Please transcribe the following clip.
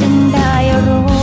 จึงได้รู้